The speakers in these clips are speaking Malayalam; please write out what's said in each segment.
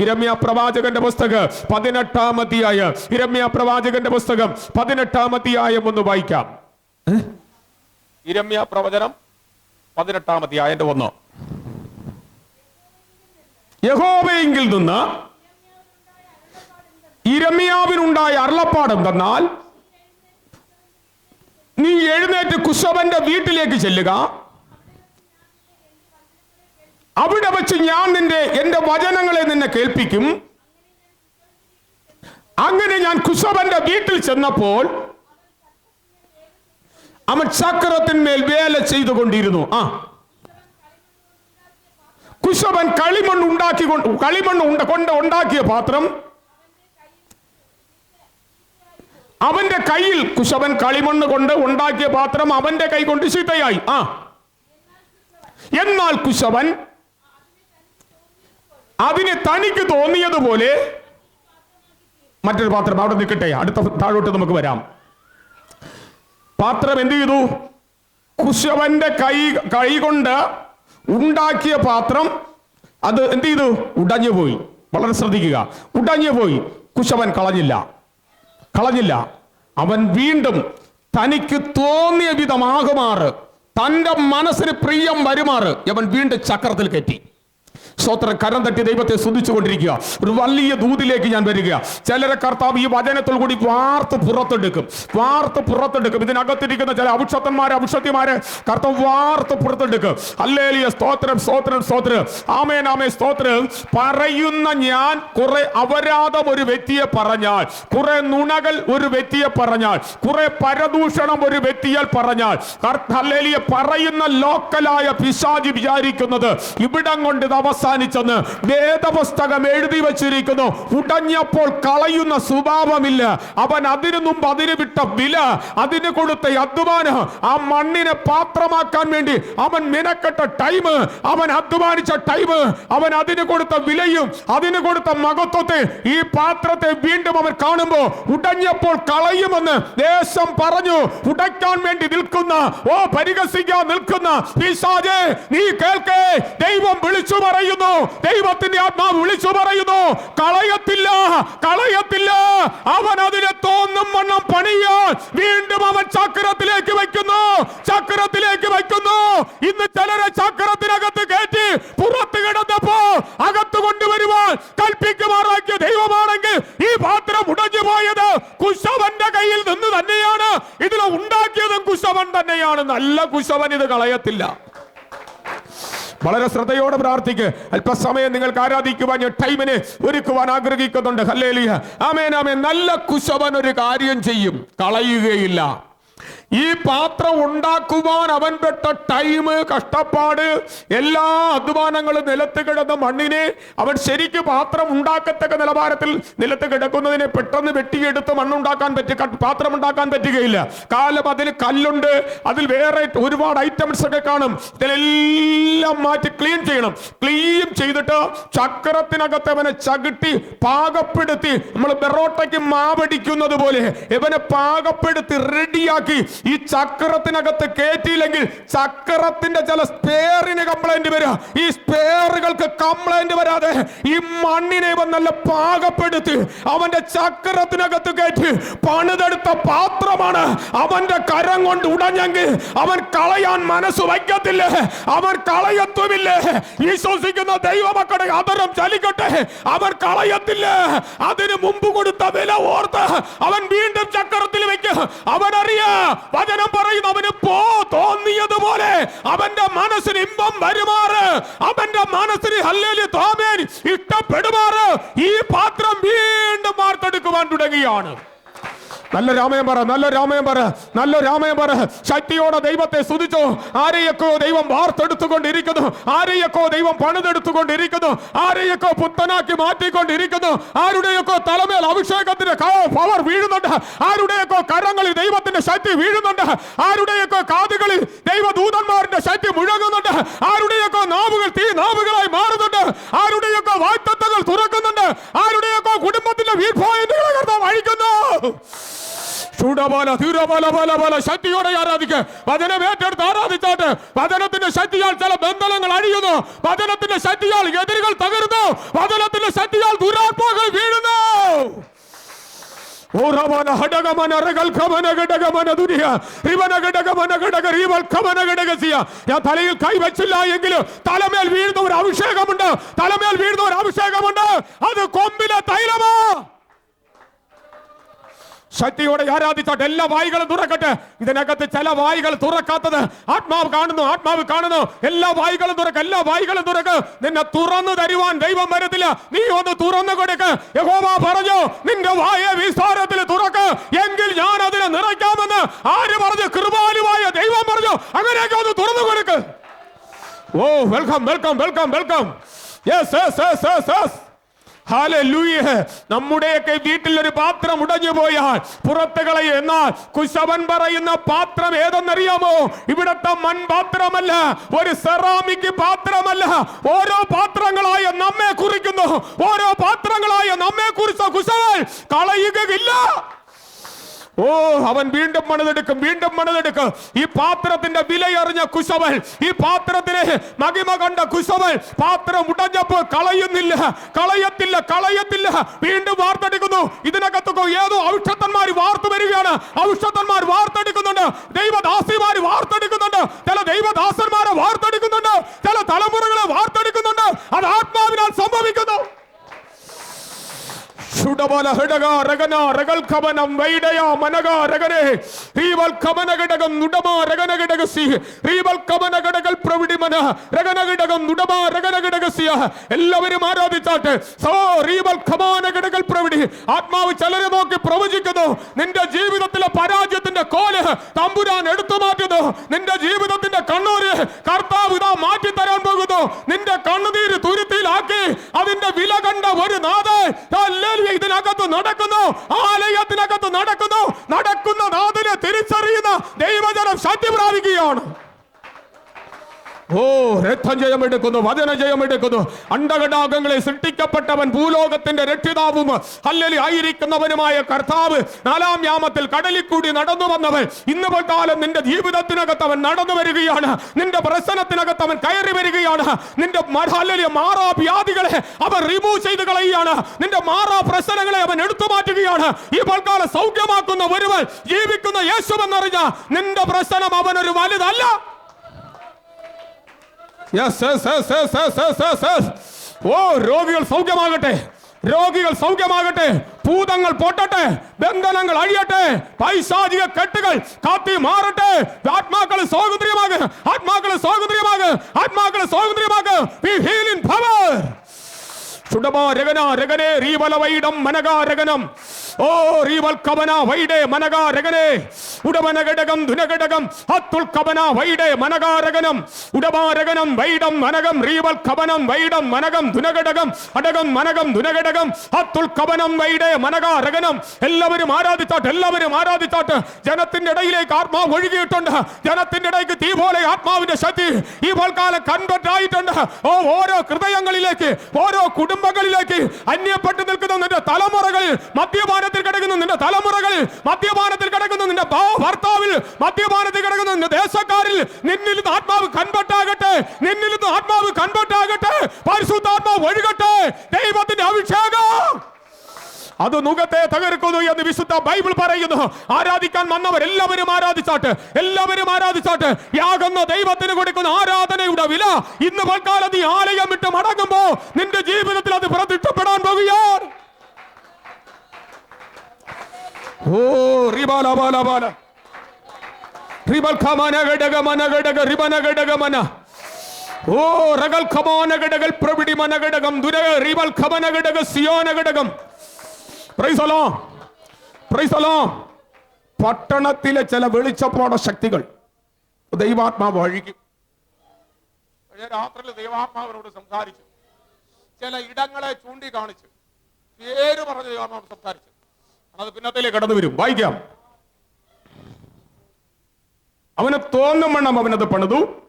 ഇരമ്യ പ്രവാചകന്റെ പുസ്തകം പതിനെട്ടാം അധ്യായ. ഇരമ്യ പ്രവാചകന്റെ പുസ്തകം പതിനെട്ടാം അധ്യായം ഒന്ന് വായിക്കാം? ഇരമ്യ പ്രവചനം പതിനെട്ടാം അധ്യായന്റെ ഒന്ന്. യഹോവയെങ്കിൽ നിന്ന് ഇരമ്യാവിനുണ്ടായ അരുളപ്പാടം തന്നാൽ നീ എഴുന്നേറ്റ് കുശവന്റെ വീട്ടിലേക്ക് ചെല്ലുക. അവിടെ വെച്ച് ഞാൻ നിന്റെ എന്റെ വചനങ്ങളെ നിന്നെ കേൾപ്പിക്കും. അങ്ങനെ ഞാൻ കുശവന്റെ വീട്ടിൽ ചെന്നപ്പോൾ അവൻ ചക്രത്തിന്മേൽ വേല ചെയ്തുകൊണ്ടിരുന്നു. ആ. കുശവൻ കളിമണ്ണ് ഉണ്ടാക്കി കൊണ്ട് കളിമണ്ണ് ഉണ്ട കൊണ്ട് ഉണ്ടാക്കിയ പാത്രം അവന്റെ കയ്യിൽ കുശവൻ കളിമണ്ണ് കൊണ്ട് ഉണ്ടാക്കിയ പാത്രം അവന്റെ കൈ കൊണ്ട് ചീത്തയായി. ആ. എന്നാൽ കുശവൻ അതിന് തനിക്ക് തോന്നിയതുപോലെ മറ്റൊരു പാത്രം അവിടെ നിൽക്കട്ടെ. അടുത്ത താഴോട്ട് നമുക്ക് വരാം. പാത്രം എന്ത് ചെയ്തു? കുശവന്റെ കൈ കൈ കൊണ്ട് ഉണ്ടാക്കിയ പാത്രം അത് എന്ത് ചെയ്തു? ഉടഞ്ഞു പോയി. വളരെ ശ്രദ്ധിക്കുക. ഉടഞ്ഞു പോയി. കുശവൻ കളഞ്ഞില്ല. കളഞ്ഞില്ല. അവൻ വീണ്ടും തനിക്ക് തോന്നിയ വിധമാകുമാറ് തന്റെ മനസ്സിന് പ്രിയം വരുമാറ്. അവൻ വീണ്ടും ചക്രത്തിൽ കയറ്റി. സ്തോത്രം കരം തട്ടി ദൈവത്തെ സ്തുതിച്ചുകൊണ്ടിരിക്കുക. ഒരു വലിയ ദൂതിലേക്ക് ഞാൻ വരിക. ചിലരെ കർത്താവ് ഈ വചനത്തിൽ കൂടി വാർത്ത് പുറത്തെടുക്കും. വാർത്ത് പുറത്തെടുക്കും. ഇതിനകത്തിരിക്കുന്ന ചില അഭിഷത്തന്മാരെ അഭിഷത്യമാരെ കർത്താവ് വാർത്ത് പുറത്തെടുക്കും. അല്ലേലിയ സ്തോത്രം സ്തോത്രം സ്തോത്രം. ആമേൻ ആമേ സ്തോത്രം. പറയുന്ന ഞാൻ കുറെ അപരാധം ഒരു വ്യക്തിയെ പറഞ്ഞാൽ കുറെ നുണകൾ ഒരു വ്യക്തിയെ പറഞ്ഞാൽ കുറെ പരദൂഷണം ഒരു വ്യക്തിയാൽ പറഞ്ഞാൽ അല്ലേലിയ പറയുന്ന ലോക്കലായ പിശാജി വിചാരിക്കുന്നത് ഇവിടം കൊണ്ട് ഇത് അവസാനിച്ചെന്ന് വേദപുസ്തകം എഴുതി വച്ചിരിക്കുന്നു. ഉടഞ്ഞപ്പോൾ കളയുന്ന സ്വഭാവമില്ല. അവൻ അതിനു മുമ്പ് അതിന് വിട്ട വില അതിന് കൊടുത്ത അധ്വാനം ആ മണ്ണിനെ പാത്രമാക്കാൻ വേണ്ടി അവൻ മിനക്കെട്ട ടൈം അവൻ അധ്വാനിച്ച ടൈം അവൻ അതിന് കൊടുത്ത വിലയും അതിന് കൊടുത്ത മഹത്വത്തെ ഈ പാത്രത്തെ വീണ്ടും അവൻ കാണുമ്പോൾ ഉടഞ്ഞപ്പോൾ കളയുമെന്ന് ദേശം പറഞ്ഞു. ഉടയ്ക്കാൻ വേണ്ടി നിൽക്കുന്ന ഓ പരിഹസിക്കാൻ നിൽക്കുന്ന നീ കേൾക്കേ ദൈവം വിളിച്ചു പറയുന്നു ദൈവത്തിന്റെ ആത്മാവ് വിളിച്ചു പറയുന്നു. കളയത്തില്ല കളയത്തില്ല. അവൻ അതിനെ തോന്നും വണ്ണം പണിയാൻ വീണ്ടും അവൻ ചക്രത്തിലേക്ക് വെക്കുന്നു ചക്രത്തിലേക്ക് വെക്കുന്നു ഇന്ന് ചിലരെ ചക്രത്തിനകത്ത് കയറ്റി പുറത്ത് കിടന്നപ്പോ അകത്ത് കൊണ്ടുവരുവാൻ കൽപ്പിക്കുമാറാക്കിയ ദൈവമാണെങ്കിൽ ഈ പാത്രം ഉടഞ്ഞു പോയത് കുശവന്റെ കയ്യിൽ നിന്ന് തന്നെയാണ്. ഇതിൽ ഉണ്ടാക്കിയതും കുശവൻ തന്നെയാണ്. നല്ല കുശവൻ ഇത് കളയത്തില്ല. വളരെ ശ്രദ്ധയോടെ പ്രാർത്ഥിക്ക്. അല്പസമയം നിങ്ങൾക്ക് ആരാധിക്കുവാൻ ടൈമിന് ഒരുക്കുവാൻ ആഗ്രഹിക്കുന്നുണ്ട്. ഹല്ലേലിയ. ആമേൻ. നല്ല കുശവൻ ഒരു കാര്യം ചെയ്യും. കളയുകയില്ല. ഈ പാത്രം ഉണ്ടാക്കുവാൻ അവൻ പെട്ട ടൈം കഷ്ടപ്പാട് എല്ലാ അധ്വാനങ്ങളും നിലത്ത് കിടന്ന മണ്ണിനെ അവൻ ശരിക്കും പാത്രം ഉണ്ടാക്കത്തക്ക നിലവാരത്തിൽ നിലത്ത് കിടക്കുന്നതിനെ പെട്ടെന്ന് വെട്ടിയെടുത്ത് മണ്ണുണ്ടാക്കാൻ പറ്റി പാത്രം ഉണ്ടാക്കാൻ പറ്റുകയില്ല. കാലം അതിൽ കല്ലുണ്ട് അതിൽ വേറെ ഒരുപാട് ഐറ്റംസ് ഒക്കെ കാണും. ഇതിലെല്ലാം മാറ്റി ക്ലീൻ ചെയ്യണം. ക്ലീൻ ചെയ്തിട്ട് ചക്രത്തിനകത്ത് അവനെ ചകിട്ടി പാകപ്പെടുത്തി നമ്മൾ ബെറോട്ടയ്ക്ക് മാവടിക്കുന്നത് പോലെ ഇവനെ പാകപ്പെടുത്തി റെഡിയാക്കി ഈ ചക്രത്തിനകത്ത് കയറ്റിയില്ലെങ്കിൽ ചക്രത്തിന്റെ ചില സ്പെയറിന് കംപ്ലൈന്റ് വരിക. ഈ സ്പെയറുകൾക്ക് കംപ്ലൈന്റ് വരാതെ ഈ മണ്ണിനെ നല്ല പാകപ്പെടുത്തി അവന്റെ ചക്രത്തിനകത്ത് കയറ്റി പണിതെടുത്ത പാത്രമാണ് അവന്റെ കരം കൊണ്ട് ഉടഞ്ഞെങ്കിൽ അവൻ കളയാൻ മനസ്സ് വയ്ക്കത്തില്ലേ. അവൻ കളയത്തുമില്ല. വിശ്വസിക്കുന്ന ദൈവമക്കളുടെ അതരം ചലിക്കട്ടെ. അവൻ കളയത്തില്ലേ. അതിന് മുമ്പ് കൊടുത്ത വില ഓർത്ത് അവൻ വീണ്ടും ചക്രത്തിൽ വെക്കും. അവൻ അറിയാ വചനം പറയുന്ന അവന് പോ തോന്നിയതുപോലെ അവന്റെ മനസ്സിന് ഇമ്പം വരുമാറ്. അവന്റെ മനസ്സിന് ഹല്ലേലി തോമേൻ ഇഷ്ടപ്പെടുമാറ്. ഈ പാത്രം വീണ്ടും വാർത്തെടുക്കുവാൻ തുടങ്ങിയാണ്. നല്ല രാമയം പറ നല്ല രാമയം പറ നല്ല രാമയം പറ. ശക്തിയോടെ ദൈവത്തെ സ്തുതിച്ചു. ആരെയൊക്കെ ദൈവം വാർത്തെടുത്തുകൊണ്ടിരിക്കുന്നു? ആരെയൊക്കെ ദൈവം പണിതെടുത്തുകൊണ്ടിരിക്കുന്നു? ആരെയൊക്കെ പുത്തനാക്കി മാറ്റിക്കൊണ്ടിരിക്കുന്നു? ആരുടെയൊക്കെ തലമേൽ അഭിഷേകത്തിന്റെ പവർ വീഴുന്നുണ്ട്? ആരുടെയൊക്കെ കരങ്ങളിൽ ദൈവത്തിന്റെ ശക്തി വീഴുന്നുണ്ട്? ആരുടെയൊക്കെ കാതുകളിൽ ദൈവദൂതന്മാരുടെ ശക്തി മുഴങ്ങുന്നുണ്ട്? ആരുടെയൊക്കെ നാവുകൾ തീ നാവുകളായി മാറുന്നുണ്ട്? ആരുടെയൊക്കെ വായ്ത്തത്തകൾ തുറക്കുന്നുണ്ട്? ആരുടെയൊക്കെ കുടുംബത്തിന്റെ പോയിന്റുകളെ കർത്താവ് അഴിക്കുന്നു. ചൂടപോലെ തീരപോലെ പോലെ പോലെ ശക്തിയോടെ ആരാധിക്ക് വചനം ഏറ്റെടുത്ത് ആരാധിച്ച ആരാധിച്ചാട്ട് വചനത്തിന്റെ ശക്തിയാൽ ചില ബന്ധനങ്ങൾ അഴിയുന്നു വചനത്തിന്റെ ശക്തിയാൽ എതിരുകൾ തകരുന്നു വചനത്തിന്റെ ശക്തിയാൽ ദുരാത്മാക്കൾ വീഴുന്നു ഓറമന ഹടകമന റകൽഖമന ഘടകമന ദുനിയ റിവന ഘടകമന ഘടക റീവൽ ഖമന ഘടകസിയ ഞാൻ തലയിൽ കൈവച്ചില്ല എങ്കിലും തലമേൽ വീഴുന്ന ഒരു അഭിഷേകമുണ്ട് തലമേൽ വീഴുന്ന ഒരു അഭിഷേകമുണ്ട് അത് കൊമ്പിലെ തൈലമാ ശക്തിയോടെ ആരാധിച്ചോട്ടെ എല്ലാ വായികളും തുറക്കട്ടെ. ഇതിനകത്ത് ചില വായികൾ തുറക്കാത്തത് ആത്മാവ് കാണുന്നു ആത്മാവ് കാണുന്നു. എല്ലാ വായികളും തുറക്ക എല്ലാ വായികളും തുറക്ക്. നിന്നെ തുറന്നു തരുവാൻ ദൈവം വരത്തില്ല. നീ ഒന്ന് തുറന്നു കൊടുക്ക്. യഹോവ പറഞ്ഞു നിന്റെ വായ വിസ്താരത്തിൽ തുറക്ക്. എങ്കിൽ ഞാൻ അതിനെ നിറയ്ക്കാമെന്ന് ആര് പറഞ്ഞു? കൃപാലുവായ ദൈവം പറഞ്ഞു. അങ്ങനെയൊക്കെ ഒന്ന് തുറന്നു കൊടുക്ക്. ഓ welcome welcome welcome welcome. Yes yes yes yes yes നമ്മുടെയൊക്കെ വീട്ടിൽ ഒരു പാത്രം ഉടഞ്ഞു പോയാൽ പുറത്ത് കളയും എന്നാൽ കുശവൻ പറയുന്ന പാത്രം ഏതെന്നറിയാമോ? ഇവിടത്തെ മൺപാത്രമല്ല ഒരു സെറാമിക് പാത്രമല്ല. ഓരോ പാത്രങ്ങളായ നമ്മെ കുറിക്കുന്നു. ഓരോ പാത്രങ്ങളായ നമ്മെ കുറിച്ച കുശവൻ കളയുകയില്ല. ഓ അവൻ വീണ്ടും മണതെടുക്കും വീണ്ടും മണതെടുക്കും ഈ പാത്രത്തിന്റെ വിലയറിഞ്ഞ കുശവൽ ഈ പാത്രത്തിന് മഹിമ കണ്ട കുശവൽ പാത്രം ഉടഞ്ഞപ്പോൾ കളയുന്നില്ല കളയത്തില്ല കളയത്തില്ല. വീണ്ടും വാർത്തെടുക്കുന്നു. ഇതിനകത്തൊക്കെ ഏതോ ഔഷധന്മാർ വാർത്തു വരികയാണ്. ഔഷധന്മാർ വാർത്തെടുക്കുന്നുണ്ട്. ദൈവദാസിമാർ വാർത്തെടുക്കുന്നുണ്ട്. ചില ദൈവദാസന്മാരെ വാർത്തെടുക്കുന്നുണ്ട്. ചില തലമുറകളെ വാർത്തെടുക്കുന്നുണ്ട്. അത് ആത്മാവിനാൽ സംഭവിക്കുന്നു. ശുഡബല ഹൃടക രഗന രഗൽ ഖമനം വൈഡയ മനക രഗനെ റീവൽ ഖമന ഘടകം നുടമ രഗന ഘടകസി റീവൽ ഖമന ഘടകൽ പ്രവിടിമന രഗന ഘടകം നുടമ രഗന ഘടകസിയ എല്ലാവരും ആരാധിച്ചാട്ടെ? സോ റീവൽ ഖമാന ഘടകൽ പ്രവിടി ആത്മാവ് ചിലരെ നോക്കി പ്രവചിക്കുന്നു. നിന്റെ ജീവിതത്തിലെ പരാജയത്തിന്റെ കോൽ തമ്പുരാൻ എടുത്തു മാറ്റുന്നു. നിന്റെ ജീവിതത്തിന്റെ കണ്ണൂര് കർത്താവ് ഇതാ മാറ്റി തരാൻ പോകുന്നു. നിന്റെ കണ്ണുനീര് തുരുത്തിയിലാക്കി. അതിന്റെ വില കണ്ട ഒരു നാഥ ഇതിനകത്ത് നടക്കുന്നു. ആലയത്തിനകത്ത് നടക്കുന്നു നടക്കുന്ന നാഥനെ തിരിച്ചറിയുന്ന ദൈവജനം ശക്തി പ്രാപിക്കുകയാണ് ഓ രക്തം ജയമെടുക്കുന്നു വചന ജയമെടുക്കുന്നു അണ്ടകടാകങ്ങളെ സൃഷ്ടിക്കപ്പെട്ടവൻ ഭൂലോകത്തിന്റെ രക്ഷിതാവും അല്ലലി ആയിരിക്കുന്നവനുമായ കർത്താവ്. നാലാം യാമത്തിൽ കടലിൽ കൂടി നടന്നു വന്നവൻ ഇന്ന് കാലം നിന്റെ ജീവിതത്തിനകത്ത് അവൻ നടന്നു വരികയാണ്. നിന്റെ പ്രശ്നത്തിനകത്ത് അവൻ കയറി വരികയാണ്. നിന്റെ മാറാ വ്യാധികളെ അവൻ റിമൂവ് ചെയ്ത് കളയുകയാണ്. നിന്റെ മാറാ പ്രശ്നങ്ങളെ അവൻ എടുത്തു മാറ്റുകയാണ്. ഈ കാലം സൗഖ്യമാക്കുന്ന ഒരുവൻ ജീവിക്കുന്ന യേശു എന്നറിഞ്ഞ നിന്റെ പ്രശ്നം അവനൊരു വലുതല്ല. Yes yes yes yes yes yes yes yes ஓ ரோகிகள் சௌக்கியமாகட்டே ரோகிகள் சௌக்கியமாகட்டே பூதங்கள் போட்டட்டே பெந்தனங்கள் அழியட்டே பைசாதிக கட்டுகள் காத்தி மாறட்டே ஆத்மாக்களை சௌகரியமாக ஆத்மாக்களை சௌகரியமாக ஆத்மாக்களை சௌகரியமாக பவர் ഓ കവന വൈഡേ കവന എല്ലാവരും എല്ലാവരും ജനത്തിന്റെ ഇടയിലേക്ക് ആത്മാവ് ഒഴുകിയിട്ടുണ്ട്. ജനത്തിന്റെ ഇടയ്ക്ക് തീ പോലെ ആത്മാവിന്റെ ശക്തി ഈ പോൽക്കാലം കൺവെർട്ട് ആയിട്ടുണ്ട് ഓ ഓരോ ഹൃദയങ്ങളിലേക്ക് ഓരോ കുടുംബങ്ങളിലേക്ക് അന്യപ്പെട്ടു നിൽക്കുന്ന നിന്റെ തലമുറകളിൽ മദ്യപാനത്തിൽ കിടക്കുന്ന നിന്റെ തലമുറകളിൽ മദ്യപാനത്തിൽ കിടക്കുന്ന നിന്റെ ഭർത്താവിൽ മദ്യപാനത്തിൽ കിടക്കുന്ന നിന്റെ ദേശക്കാരിൽ നിന്നിൽ ആത്മാവ് കൺവെർട്ടാകട്ടെ. നിന്നിൽ ആത്മാവ് കൺവെർട്ടാകട്ടെ. അത് മുഖത്തെ തകർക്കുന്നു എന്ന് വിശുദ്ധ ബൈബിൾ പറയുന്നു. ആരാധിക്കാൻ വന്നവർ എല്ലാവരും ആരാധിച്ചാട്ട് എല്ലാവരും ആരാധിച്ചാട്ട് യാകുന്ന ദൈവത്തിന് കൊടുക്കുന്ന ആരാധനയുടെ വില ഇന്ന് പൽക്കാലം നീ ആലയം വിട്ട് മടങ്ങുമ്പോ നിന്റെ ജീവിതത്തിൽ അത് പ്രതിഷ്ഠപ്പെടാൻ പോകുകയാണ്. ഓ റിബാല ബാല ബാല. റിബൽ ഖമന മന ഓ ഖമാന ഘടകം റിബൽ ഖമന ഘടക സിയോന ഘടകം പട്ടണത്തിലെ ചില വെളിച്ചപ്പാട ശക്തികൾ ദൈവാത്മാവ് ഒഴുകും ഞാൻ രാത്രിയിൽ ദൈവാത്മാവിനോട് സംസാരിച്ചു. ചില ഇടങ്ങളെ ചൂണ്ടിക്കാണിച്ചു. പേര് പറഞ്ഞ ദൈവാത്മാവ് സംസാരിച്ചു. അത് പിന്നത്തിലേക്ക് കടന്നു വരും. വായിക്കാം. അവന് തോന്നും വണ്ണം അവനത് പണിതു.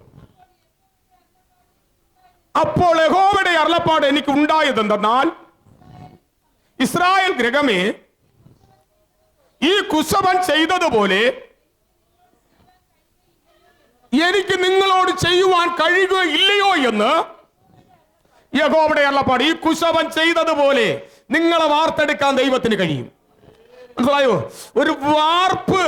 അപ്പോൾ യഹോവയുടെ അരുളപ്പാട് എനിക്ക് ഉണ്ടായതെന്തെന്നാൽ ഇസ്രായേൽ ഗ്രഹമേ ഈ കുശവൻ ചെയ്തതുപോലെ എനിക്ക് നിങ്ങളോട് ചെയ്യുവാൻ കഴിയുകയില്ലയോ എന്ന് യഹോവയുടെ അള്ളപ്പാട് ഈ കുശവൻ ചെയ്തതുപോലെ നിങ്ങളെ വാർത്തെടുക്കാൻ ദൈവത്തിന് കഴിയും. മനസ്സിലായോ ഒരു വാർപ്പ്.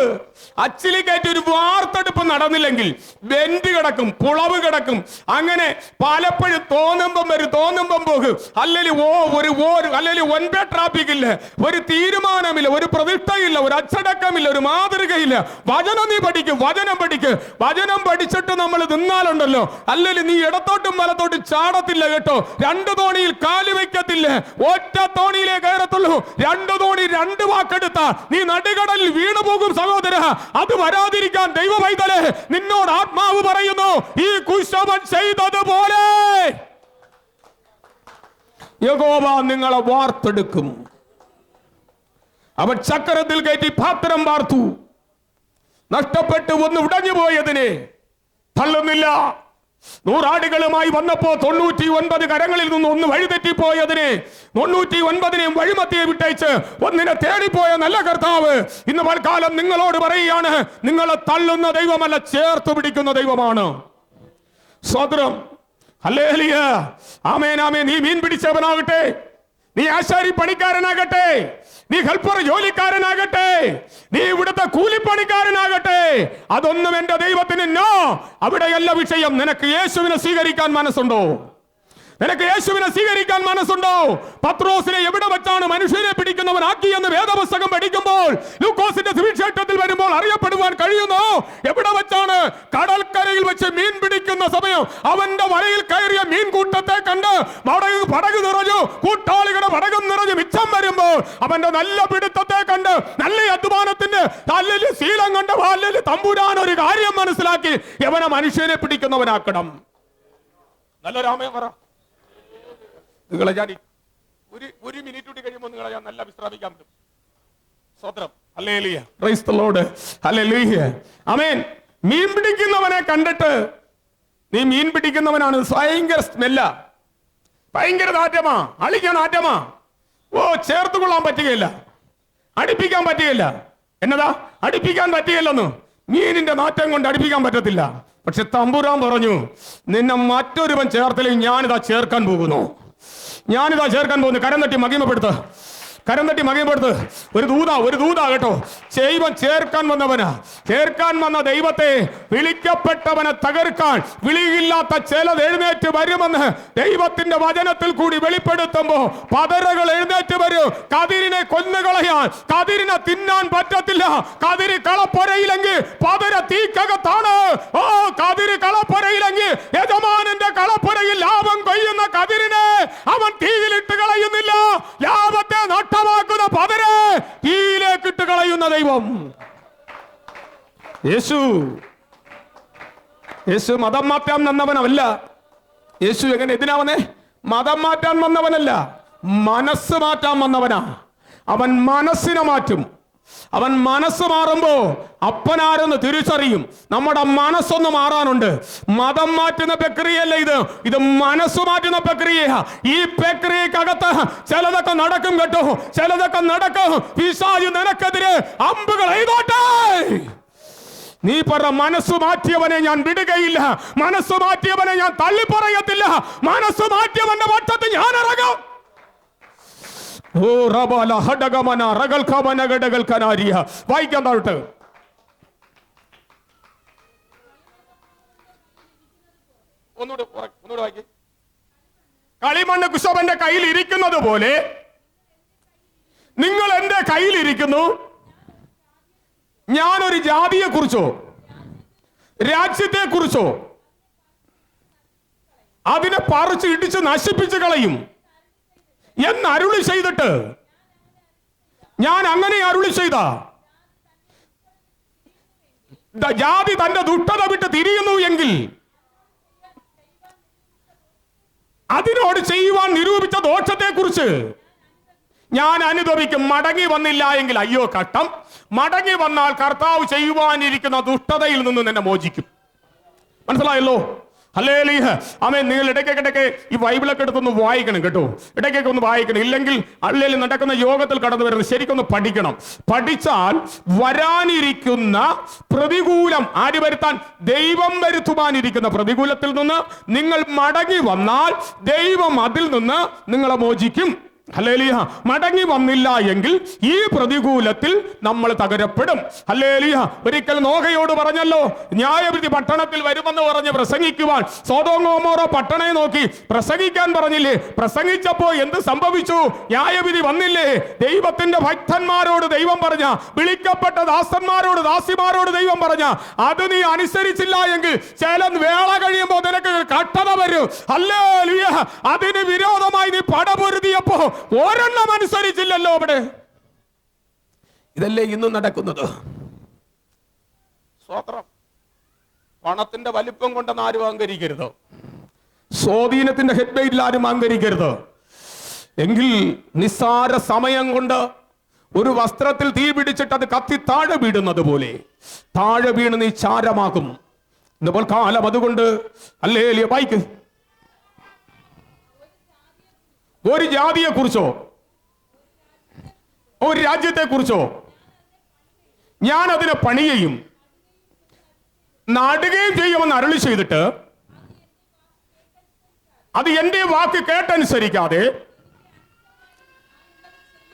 അച്ചിലി കയറ്റി ഒരു വാർത്തെടുപ്പ് നടന്നില്ലെങ്കിൽ വെന്റ് കിടക്കും പുളവ് കിടക്കും. അങ്ങനെ പലപ്പോഴും തോന്നുമ്പം വരും തോന്നുമ്പം പോകും. അല്ലെങ്കിൽ ഓ ഒരു ഓ അല്ലെങ്കിൽ ഒൻപേ ട്രാഫിക് ഇല്ല. ഒരു തീരുമാനമില്ല ഒരു പ്രതിഷ്ഠയില്ല ഒരു അച്ചടക്കമില്ല ഒരു മാതൃകയില്ല. വചനം നീ പഠിക്കും വചനം പഠിക്ക്. വചനം പഠിച്ചിട്ട് നമ്മൾ നിന്നാലുണ്ടല്ലോ. അല്ലെങ്കിൽ നീ ഇടത്തോട്ടും വലത്തോട്ടും ചാടത്തില്ല കേട്ടോ. രണ്ട് തോണിയിൽ കാൽ വയ്ക്കത്തില്ല. ഒറ്റ തോണിയിലേ കയറത്തുള്ളൂ. രണ്ട് തോണി രണ്ട് വാക്കെടുത്ത നീ നടുകടലിൽ വീണു പോകും സഹോദര. അത് വരാതിരിക്കാൻ ദൈവ പൈതലെ നിന്നോട് ആത്മാവ് പറയുന്നു. ഈ കുശവൻ ചെയ്തതുപോലെ. യഹോവ നിങ്ങളെ വാർത്തെടുക്കും. അവൻ ചക്രത്തിൽ കയറ്റി പാത്രം വാർത്തു. നഷ്ടപ്പെട്ട് ഒന്ന് ഉടഞ്ഞു പോയതിനെ തള്ളുന്നില്ല. നൂറാടുകളുമായി വന്നപ്പോ തൊണ്ണൂറ്റി ഒൻപത് കരങ്ങളിൽ നിന്ന് ഒന്ന് വഴിതെറ്റിപ്പോയതിനെ തൊണ്ണൂറ്റി ഒൻപതിനെയും വഴിമത്തിയെ വിട്ടയച്ച് ഒന്നിനെ തേടിപ്പോയ നല്ല കർത്താവ് ഇന്ന് പൽക്കാലം നിങ്ങളോട് പറയുകയാണ് നിങ്ങളെ തള്ളുന്ന ദൈവമല്ല ചേർത്ത് പിടിക്കുന്ന ദൈവമാണ്. സ്വതന്ത്രം. ഹല്ലേലൂയ. ആമേനാമേ നീ മീൻ പിടിച്ചവനാകട്ടെ. നീ ആശാരി പണിക്കാരനാകട്ടെ നീ ഹെൽപ്പർ ജോലിക്കാരനാകട്ടെ. നീ ഇവിടുത്തെ കൂലിപ്പണിക്കാരനാകട്ടെ. അതൊന്നും എന്റെ ദൈവത്തിന് നോ അവിടെയല്ല വിഷയം. നിനക്ക് യേശുവിനെ സ്വീകരിക്കാൻ മനസ്സുണ്ടോ? നിനക്ക് യേശുവിനെ സ്വീകരിക്കാൻ മനസ്സുണ്ടോ? പത്രോസിനെ എവിടെ വെച്ചാണ് മനുഷ്യരെ പിടിക്കുന്നവനാക്കി എന്ന് വേദപുസ്തകം പഠിക്കുമ്പോൾ ലൂക്കോസിന്റെ സുവിശേഷത്തിൽ വരുമ്പോൾ അറിയപ്പെടുവാൻ കഴിയുന്നു? എവിടെ വെച്ചാണ് കടൽക്കരയിൽ വെച്ച് മീൻ പിടിക്കുന്ന സമയം? അവന്റെ വലയിൽ കയറിയ മീൻ കൂട്ടത്തെ കണ്ട് പടക് പടക് നിറഞ്ഞു കൂട്ടാളികളുടെ പടകം നിറഞ്ഞു മിച്ചം വരുമ്പോൾ അവന്റെ നല്ല പിടുത്തത്തെ കണ്ട് നല്ല അധ്വാനത്തിന്റെ തല്ലിൽ ശീലം കണ്ട് വാലിൽ തമ്പുരാൻ ഒരു കാര്യം മനസ്സിലാക്കി എവനെ മനുഷ്യനെ പിടിക്കുന്നവനാക്കണം? നല്ല രാമയം പറ. നിങ്ങളെ ഞാൻ ഒരു ഒരു മിനിറ്റ് കൂടി കഴിയുമ്പോൾ നിങ്ങളെ ഞാൻ നല്ല വിശ്രമിക്കാൻ പറ്റും. സ്വത്രം hallelujah. Praise the Lord hallelujah amen മീൻ പിടിക്കുന്നവനെ കണ്ടിട്ട് നീ മീൻ പിടിക്കുന്നവനാണ്. ഭയങ്കര സ്മെല്ല ഭയങ്കര നാറ്റമാ. അളിക്കാൻ നാറ്റമാ. ഓ ചേർത്ത് കൊള്ളാൻ പറ്റുകയില്ല. അടുപ്പിക്കാൻ പറ്റുകയില്ല. എന്നതാ? അടുപ്പിക്കാൻ പറ്റുകയില്ലെന്ന്. മീനിന്റെ നാറ്റം കൊണ്ട് അടുപ്പിക്കാൻ പറ്റത്തില്ല. പക്ഷെ തമ്പുരാൻ പറഞ്ഞു നിന്നെ മറ്റൊരുവൻ ചേർത്തലേ ഞാനിതാ ചേർക്കാൻ പോകുന്നു. ഞാനിതാ ചേർക്കാൻ പോകുന്നു കരം തട്ടി മകിമപ്പെടുത്ത്. കരം തട്ടി മകയപ്പെടുത്ത് ഒരു ദൂത ഒരു ദൂത കേട്ടോ. ദൈവം ചേർക്കാൻ വന്നവനാ. ചേർക്കാൻ വന്ന ദൈവത്തെ വിളിക്കപ്പെട്ടവനെ തകർക്കാൻ വിളിയില്ലാത്ത ചിലത് എഴുന്നേറ്റ് വരുമെന്ന് ദൈവത്തിന്റെ വചനത്തിൽ കൂടി വെളിപ്പെടുത്തുമ്പോ പതറുകൾ എഴുന്നേറ്റ് വരും. കതിരിനെ കൊന്നുകളയാൻ കതിരിനെ തിന്നാൻ പറ്റത്തില്ല. കതിര് കളപ്പൊരയിലെങ്കിൽ പതര തീക്കകത്താണ്. ഓ കതിര് കളപ്പൊരയിലെങ്കിൽ യജമാനന്റെ കളപ്പൊരയിൽ ലാഭം കൊയ്യുന്ന കതിരിനെ അവൻ തീയിലിട്ട് കളയുന്നില്ല. ലാഭത്തെ നഷ്ടമാക്കുന്ന പവര് തീയിലേക്ക് ഇട്ട് കളയുന്ന ദൈവം. യേശു. യേശു മതം മാറ്റാൻ വന്നവനല്ല. യേശു എങ്ങനെ എന്തിനാ വന്നേ? മതം മാറ്റാൻ വന്നവനല്ല. മനസ്സ് മാറ്റാൻ വന്നവനാ. അവൻ മനസ്സിനെ മാറ്റും. അവൻ മനസ്സ് മാറുമ്പോ അപ്പനാരെന്ന് തിരിച്ചറിയും. നമ്മുടെ മനസ്സൊന്ന് മാറാനുണ്ട്. മതം മാറ്റുന്ന പ്രക്രിയയല്ല ഇത്. ഇത് മനസ്സ് മാറ്റുന്ന പ്രക്രിയ ഈ പ്രക്രിയക്കകത്ത് ചിലതൊക്കെ നടക്കും കേട്ടോ. ചിലതൊക്കെ നടക്കും. പിശാജ് നിനക്കെതിരെ അമ്പുകൾ എഴുതോട്ടെ. നീ പറ മനസ്സ് മാറ്റിയവനെ ഞാൻ വിടുകയില്ല. മനസ്സ് മാറ്റിയവനെ ഞാൻ തള്ളിപ്പറയത്തില്ല. മനസ്സു മാറ്റിയവന്റെ പക്ഷത്ത് ഞാൻ ഇറങ്ങും. ഓ കനാരിയ. വായിക്കാൻ താഴോട്ട് കളിമണ്ണ് കുശവന്റെ കയ്യിൽ ഇരിക്കുന്നത് പോലെ നിങ്ങൾ എന്റെ കയ്യിൽ ഇരിക്കുന്നു? ഞാനൊരു ജാതിയെ കുറിച്ചോ? രാജ്യത്തെ കുറിച്ചോ? അതിനെ പറിച്ച് ഇടിച്ച് നശിപ്പിച്ച് കളയും. എന്ന് അരുളി ചെയ്തിട്ട് ഞാൻ അങ്ങനെ അരുളി ചെയ്ത. ജാതി തന്റെ ദുഷ്ടത വിട്ട് തിരിയുന്നു എങ്കിൽ അതിനോട് ചെയ്യുവാൻ നിരൂപിച്ച ദോഷത്തെ കുറിച്ച് ഞാൻ അനുഭവിക്കും മടങ്ങി വന്നില്ല എങ്കിൽ അയ്യോ കട്ടം മടങ്ങി വന്നാൽ കർത്താവ് ചെയ്യുവാനിരിക്കുന്ന ദുഷ്ടതയിൽ നിന്ന് നിന്നെ മോചിക്കും. മനസ്സിലായല്ലോ? ആമേൻ. നിങ്ങൾ ഇടയ്ക്കൊക്കെ ഇടയ്ക്ക് ഈ ബൈബിളൊക്കെ എടുത്തൊന്ന് വായിക്കണം കേട്ടോ. ഇടയ്ക്കൊക്കെ ഒന്ന് വായിക്കണം. ഇല്ലെങ്കിൽ അല്ലെങ്കിൽ നടക്കുന്ന യോഗത്തിൽ കടന്നു വരുന്നത് ശരിക്കൊന്ന് പഠിക്കണം. പഠിച്ചാൽ വരാനിരിക്കുന്ന പ്രതികൂലം ആര് വരുത്താൻ? ദൈവം വരുത്തുവാനിരിക്കുന്ന പ്രതികൂലത്തിൽ നിന്ന് നിങ്ങൾ മടങ്ങി വന്നാൽ ദൈവം അതിൽ നിന്ന് നിങ്ങളെ മോചിക്കും. ഹല്ലേലൂയ. മടങ്ങി വന്നില്ല എങ്കിൽ ഈ പ്രതികൂലത്തിൽ നമ്മൾ തകരപ്പെടും. ഹല്ലേലൂയ. ഒരിക്കൽ നോഹയോട് പറഞ്ഞല്ലോ ന്യായവിധി പട്ടണത്തിൽ വരുമെന്ന് പറഞ്ഞ് പ്രസംഗിക്കുവാൻ. സോതോങ്ങോമോറോ പട്ടണയെ നോക്കി പ്രസംഗിക്കാൻ പറഞ്ഞില്ലേ? പ്രസംഗിച്ചപ്പോ എന്ത് സംഭവിച്ചു? ന്യായവിധി വന്നില്ലേ? ദൈവത്തിന്റെ ഭക്തന്മാരോട് ദൈവം പറഞ്ഞ വിളിക്കപ്പെട്ട ദാസന്മാരോട് ദാസിമാരോട് ദൈവം പറഞ്ഞ അത് നീ അനുസരിച്ചില്ല എങ്കിൽ ചില വേള കഴിയുമ്പോൾ നിനക്ക് കട്ടത വരും. അല്ലേ അതിന് വിരോധമായി നീ പടപൊരുതിയപ്പോ ഒരെണ്ണം അനുസരിച്ചില്ലല്ലോ അവിടെ. ഇതല്ലേ ഇന്നും നടക്കുന്നത്? സ്വത്രം പണത്തിന്റെ വലിപ്പം കൊണ്ടെന്ന് ആരും അഹങ്കരിക്കരുത്. സ്വാധീനത്തിന്റെ ഹെഡ്ബൈറ്റിൽ ആരും അഹങ്കരിക്കരുത്. എങ്കിൽ നിസ്സാര സമയം കൊണ്ട് ഒരു വസ്ത്രത്തിൽ തീ പിടിച്ചിട്ട് അത് കത്തി താഴെ വീടുന്നത് പോലെ. താഴെ വീണ് നീ ചാരമാകും. ഇന്നപ്പോൾ കാലം അതുകൊണ്ട് അല്ലേ വായിക്ക് ഒരു ജാതിയെ കുറിച്ചോ ഒരു രാജ്യത്തെ കുറിച്ചോ ഞാൻ അതിനെ പണിയെയും നാടുകയും ചെയ്യുമെന്ന് അരുളി ചെയ്തിട്ട് അത് എന്റെ വാക്ക് കേട്ടനുസരിക്കാതെ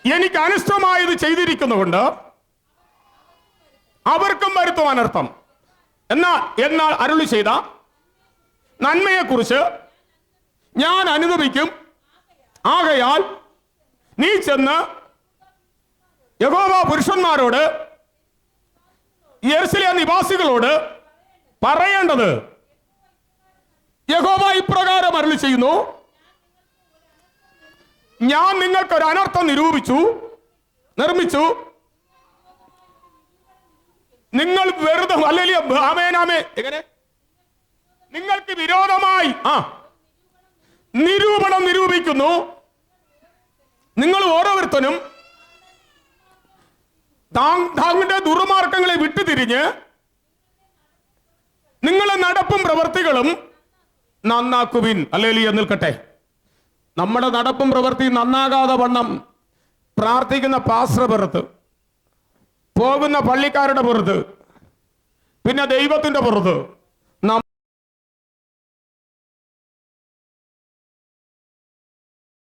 എനിക്ക് അനിഷ്ടമായത് ചെയ്തിരിക്കുന്നതുകൊണ്ട് അവർക്കും വരുത്തും അനർത്ഥം എന്നാൽ എന്നാൽ അരുളി ചെയ്ത നന്മയെക്കുറിച്ച് ഞാൻ അനുദപിക്കും ആകയാൽ നീ ചെന്ന് യഹോവ പുരുഷന്മാരോട് യെർസിലെ നിവാസികളോട് പറയേണ്ടത്. യഹോവ ഇപ്രകാരം അരുളി ചെയ്യുന്നു ഞാൻ നിങ്ങൾക്കൊരു അനർത്ഥം നിരൂപിച്ചു നിർമ്മിച്ചു. നിങ്ങൾ വെറുതെ അല്ലെങ്കിൽ ആമേനാമേ എങ്ങനെ? നിങ്ങൾക്ക് വിരോധമായി ആ നിരൂപണം നിരൂപിക്കുന്നു. നിങ്ങൾ ഓരോരുത്തരും താങ്കിന്റെ ദുർമാർഗങ്ങളെ വിട്ടുതിരിഞ്ഞ് നിങ്ങളെ നടപ്പും പ്രവർത്തികളും നന്നാക്കുവിൻ. അല്ലേലിയ നിൽക്കട്ടെ. നമ്മുടെ നടപ്പും പ്രവൃത്തി നന്നാകാതെ വണ്ണം പ്രാർത്ഥിക്കുന്ന പാസ്ര പുറത്ത് പോകുന്ന പള്ളിക്കാരുടെ പുറത്ത് പിന്നെ ദൈവത്തിന്റെ പുറത്ത്